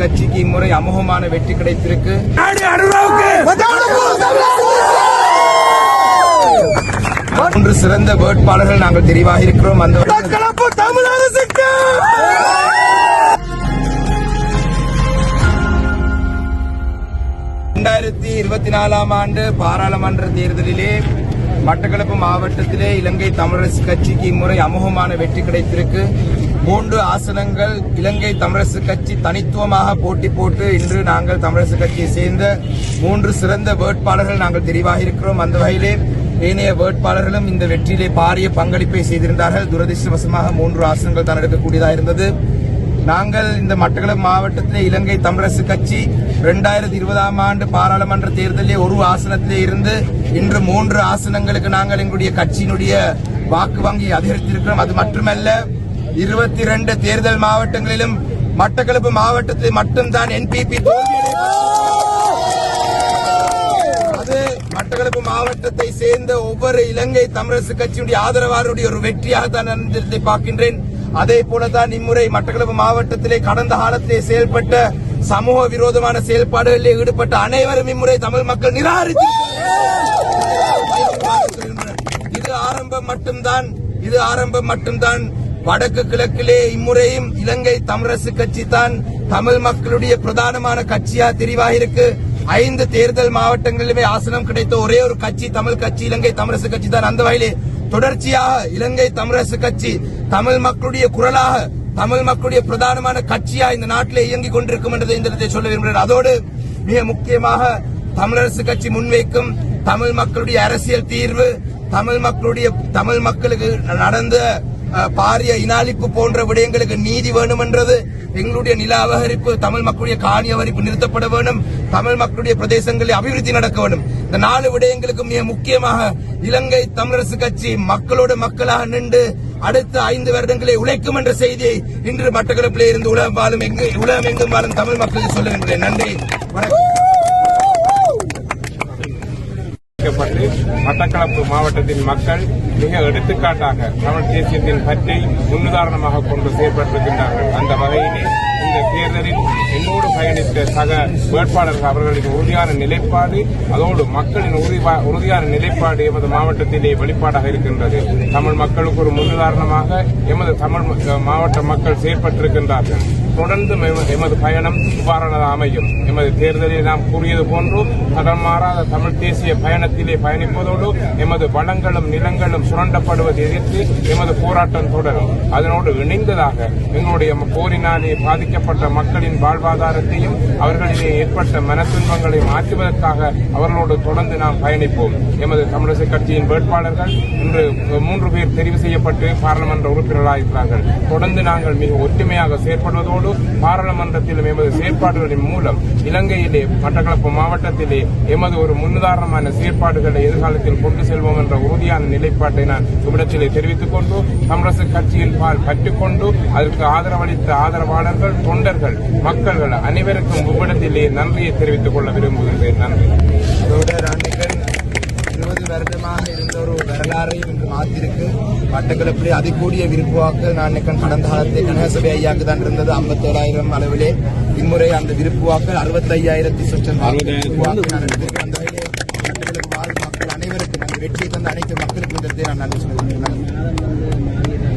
கட்சிக்கு இம்முறை அமோகமான வெற்றி கிடைத்திருக்கு. மூன்று சிறந்த வேட்பாளர்கள் நாங்கள் தெரிவாக இருக்கிறோம். அந்த இரண்டாயிரத்தி இருபத்தி நாலாம் ஆண்டு பாராளுமன்ற தேர்தலிலே மட்டக்களப்பு மாவட்டத்திலே இலங்கை தமிழரசு கட்சிக்கு இம்முறை அமோகமான வெற்றி கிடைத்திருக்கு. மூன்று ஆசனங்கள் இலங்கை தமிழரசு கட்சி தனித்துவமாக போட்டி போட்டு இன்று நாங்கள் தமிழரசு கட்சியை சேர்ந்த மூன்று சிறந்த வேட்பாளர்கள் நாங்கள் தெரிவாக இருக்கிறோம். அந்த வகையிலே ஏனைய வேட்பாளர்களும் இந்த வெற்றியிலே பாரிய பங்களிப்பை செய்திருந்தார்கள். துரதிருஷ்டவசமாக மூன்று ஆசனங்கள் தான் எடுக்கக்கூடியதாக இருந்தது. நாங்கள் இந்த மட்டக்களப்பு மாவட்டத்திலே இலங்கை தமிழரசு கட்சி இரண்டாயிரத்தி இருபதாம் ஆண்டு பாராளுமன்ற தேர்தலிலே ஒரு ஆசனத்திலே இருந்து இன்று மூன்று ஆசனங்களுக்கு நாங்கள் எங்களுடைய கட்சியினுடைய வாக்கு வங்கி அதிகரித்திருக்கிறோம். அது மட்டுமல்ல இருபத்தி இரண்டு தேர்தல் மாவட்டங்களிலும் மட்டக்களப்பு மாவட்டத்தில் மட்டும்தான் என்பிபி அது மட்டக்களப்பு மாவட்டத்தை சேர்ந்த ஒவ்வொரு இலங்கை தமிழரசு கட்சியுடைய ஆதரவாளருடைய ஒரு வெற்றியாக தான் பார்க்கின்றேன். அதே போலதான் இம்முறை மட்டக்களப்பு மாவட்டத்திலே கடந்த காலத்திலே செயல்பட்ட சமூக விரோதமான செயல்பாடுகளிலே ஈடுபட்ட அனைவரும் இம்முறை தமிழ் மக்கள் நிராகரித்து இது ஆரம்பம் மட்டும்தான் இது ஆரம்பம் மட்டும்தான். வடக்கு கிழக்கிலே இம்முறையும் இலங்கை தமிழரசு கட்சி தான் தமிழ் மக்களுடைய பிரதானமான கட்சியா தெரிவாக இருக்கு ஐந்து தேர்தல் மாவட்டங்களிலுமே ஆசனம் கிடைத்த ஒரே ஒரு கட்சி தமிழ் கட்சி இலங்கை தமிழரசு கட்சி தான். அந்த வகையிலே தொடர்ச்சியாக இலங்கை தமிழரசு கட்சி தமிழ் மக்களுடைய குரலாக தமிழ் மக்களுடைய பிரதானமான கட்சியா இந்த நாட்டிலே இயங்கிக் கொண்டிருக்கும் என்றதை இந்த இடத்தை சொல்ல விரும்புகிறேன். அதோடு மிக முக்கியமாக தமிழரசு கட்சி முன்வைக்கும் தமிழ் மக்களுடைய அரசியல் தீர்வு தமிழ் மக்களுடைய தமிழ் மக்களுக்கு நடந்த பாரிய இனாளிப்பு போன்ற விடயங்களுக்கு நீதி வேண்டும் என்றது எங்களுடைய நில அபகரிப்பு தமிழ் மக்களுடைய காணி அபகரிப்பு நிறுத்தப்பட வேண்டும் தமிழ் மக்களுடைய பிரதேசங்களில் அபிவிருத்தி நடக்க வேண்டும். இந்த நாலு விடயங்களுக்கு மிக முக்கியமாக இலங்கை தமிழரசு கட்சி மக்களோடு மக்களாக நின்று அடுத்த ஐந்து வருடங்களை உழைக்கும் என்ற செய்தியை இன்று மட்டக்களப்பிலே இருந்து உலகம் வாழும் எங்கு உலகம் எங்கும் வாழும் தமிழ் மக்களுக்கு சொல்லுகின்றேன். நன்றி. வணக்கம். வைக்கப்பட்டு மட்டக்களப்பு மாவட்டத்தின் மக்கள் மிக எடுத்துக்காட்டாக தமிழ் தேசியத்தின் பற்றை முன்னுதாரணமாக கொண்டு செயற்பட்டிருக்கின்றார்கள். அந்த வகையிலே இந்த தேர்தலில் என்னோடு பயணித்த சக வேட்பாளர்கள் அவர்களின் உறுதியான நிலைப்பாடு அதோடு மக்களின் உறுதியான நிலைப்பாடு எமது மாவட்டத்திலே வெளிப்பாடாக இருக்கின்றது. தமிழ் மக்களுக்கு ஒரு முன்னுதாரணமாக எமது தமிழ் மாவட்ட மக்கள் செயற்பட்டிருக்கின்றார்கள். தொடர்ந்து எமது பயணம் இவ்வாறானது அமையும். எமது தேர்தலில் நாம் கூறியது போன்று தடம் மாறாத தமிழ் தேசிய பயணத்திலே பயணிப்பதோடு எமது வளங்களும் நிலங்களும் சுரண்டப்படுவதை எதிர்த்து எமது போராட்டம் தொடரும். அதனோடு இணைந்ததாக எங்களுடைய போரினாலே பாதிக்கப்பட்ட மக்களின் வாழ்வாதாரத்தையும் அவர்களிலே ஏற்பட்ட மனத்துன்பங்களை மாற்றுவதற்காக அவர்களோடு தொடர்ந்து நாம் பயணிப்போம். எமது தமிழரசு கட்சியின் வேட்பாளர்கள் இன்று மூன்று பேர் தெரிவு செய்யப்பட்டு பாராளுமன்ற உறுப்பினர்களாக இருக்கிறார்கள் தொடர்ந்து நாங்கள் மிக ஒற்றுமையாக செயற்படுவதோடு பாராளுமன்றத்திலும் எமது செயற்பாடுகளின் மூலம் இலங்கையிலே மட்டக்களப்பு மாவட்டத்திலே எமது ஒரு முன்னுதாரணமான செயற்பாடுகளை எதிர்காலத்தில் கொண்டு செல்வோம் என்ற உறுதியான நிலைப்பாட்டை நான் இவ்விடத்திலே தெரிவித்துக் கொண்டு தமிழரசு கட்சியின் பால் பற்றிக்கொண்டு அதற்கு ஆதரவளித்த ஆதரவாளர்கள் தொண்டர்கள் மக்கள்கள் அனைவருக்கும் இவ்விடத்திலே நன்றியை தெரிவித்துக் கொள்ள விரும்புகின்றேன் நன்றி. இருபது வருடமாக இருந்த ஒரு வரலாறையும் இன்று மாத்திருக்கு மட்டக்களப்பிலே அதிகூடிய விருப்புவாக்கள் நான் நினைக்கிறேன் கடந்த காலத்தை கனகசபை ஐயாக்கு தான் இருந்தது. ஐம்பத்தோராயிரம் அளவிலே இம்முறை அந்த விருப்பு வாக்கள் அறுபத்தையாயிரத்தி சொச்சம் அந்த மட்டக்களப்பு மக்கள் அனைவருக்கும் அந்த வெற்றியை தந்த அனைத்து மக்களுக்கும் நான் நன்றி சொல்கிறேன்.